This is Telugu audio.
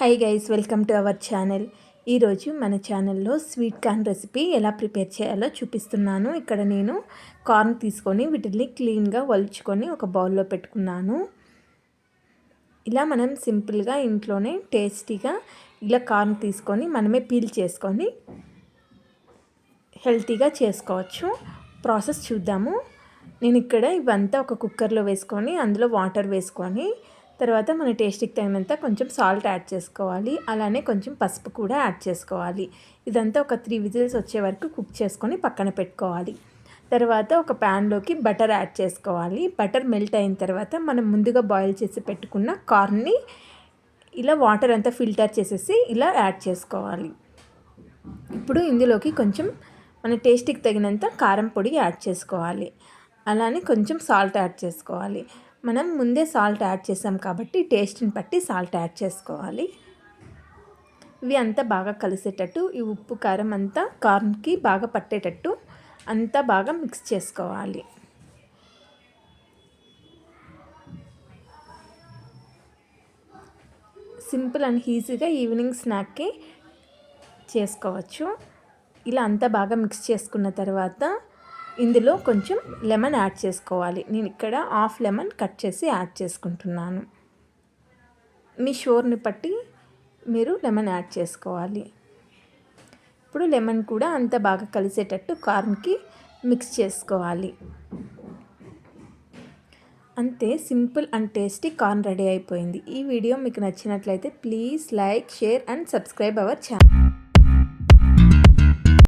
Hi guys welcome to our channel ఈరోజు మన ఛానల్లో స్వీట్ కార్న్ రెసిపీ ఎలా ప్రిపేర్ చేయాలో చూపిస్తున్నాను. ఇక్కడ నేను కార్న్ తీసుకొని వీటిని క్లీన్గా వలుచుకొని ఒక బౌల్లో పెట్టుకున్నాను. ఇలా మనం సింపుల్గా ఇంట్లోనే టేస్టీగా ఇలా కార్న్ తీసుకొని మనమే పీల్ చేసుకొని హెల్తీగా చేసుకోవచ్చు. ప్రాసెస్ చూద్దాము. నేను ఇక్కడ ఇవంతా ఒక కుక్కర్లో వేసుకొని అందులో వాటర్ వేసుకొని తర్వాత మన టేస్ట్కి తగినంత కొంచెం సాల్ట్ యాడ్ చేసుకోవాలి. అలానే కొంచెం పసుపు కూడా యాడ్ చేసుకోవాలి. ఇదంతా ఒక త్రీ విజిల్స్ వచ్చే వరకు కుక్ చేసుకొని పక్కన పెట్టుకోవాలి. తర్వాత ఒక ప్యాన్లోకి బటర్ యాడ్ చేసుకోవాలి. బటర్ మెల్ట్ అయిన తర్వాత మనం ముందుగా బాయిల్ చేసి పెట్టుకున్న కార్న్ని ఇలా వాటర్ అంతా ఫిల్టర్ చేసేసి ఇలా యాడ్ చేసుకోవాలి. ఇప్పుడు ఇందులోకి కొంచెం మన టేస్ట్కి తగినంత కారం పొడి యాడ్ చేసుకోవాలి. అలానే కొంచెం సాల్ట్ యాడ్ చేసుకోవాలి. మనం ముందే సాల్ట్ యాడ్ చేసాం కాబట్టి టేస్ట్ని బట్టి సాల్ట్ యాడ్ చేసుకోవాలి. ఇవి అంతా బాగా కలిసేటట్టు ఈ ఉప్పు కారం అంతా కార్న్కి బాగా పట్టేటట్టు అంతా బాగా మిక్స్ చేసుకోవాలి. సింపుల్ అండ్ ఈజీగా ఈవినింగ్ స్నాక్కి చేసుకోవచ్చు. ఇలా అంతా బాగా మిక్స్ చేసుకున్న తర్వాత ఇందులో కొంచెం లెమన్ యాడ్ చేసుకోవాలి. నేను ఇక్కడ హాఫ్ లెమన్ కట్ చేసి యాడ్ చేసుకుంటున్నాను. మీ షోర్ని బట్టి మీరు లెమన్ యాడ్ చేసుకోవాలి. ఇప్పుడు లెమన్ కూడా అంత బాగా కలిసేటట్టు కార్న్కి మిక్స్ చేసుకోవాలి. అంతే simple and tasty corn ready అయిపోయింది. ఈ వీడియో మీకు నచ్చినట్లయితే please like share and subscribe our channel.